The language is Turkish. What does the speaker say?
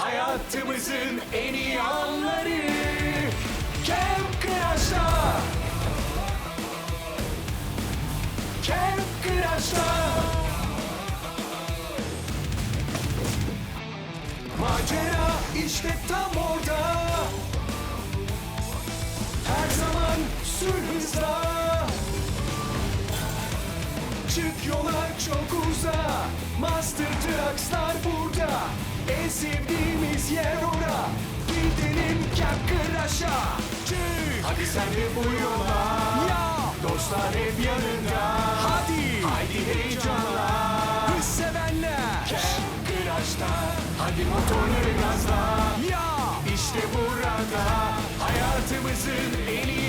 Hayatımızın en iyi anları. Camp Crash'ta Camp Crash'ta Macera işte tam orada. Her zaman sür hızla. Çık yola çok uza En sevdiğimiz yer ora. Gidelim Kakıraş'a Çık. Hadi sen de bu yola. Ya. Dostlar hep yanında. Hadi. Haydi heyecanla. Hız sevenler. Kakıraş'ta Hadi motorları gazla. Ya. İşte burada Hayatımızın en iyi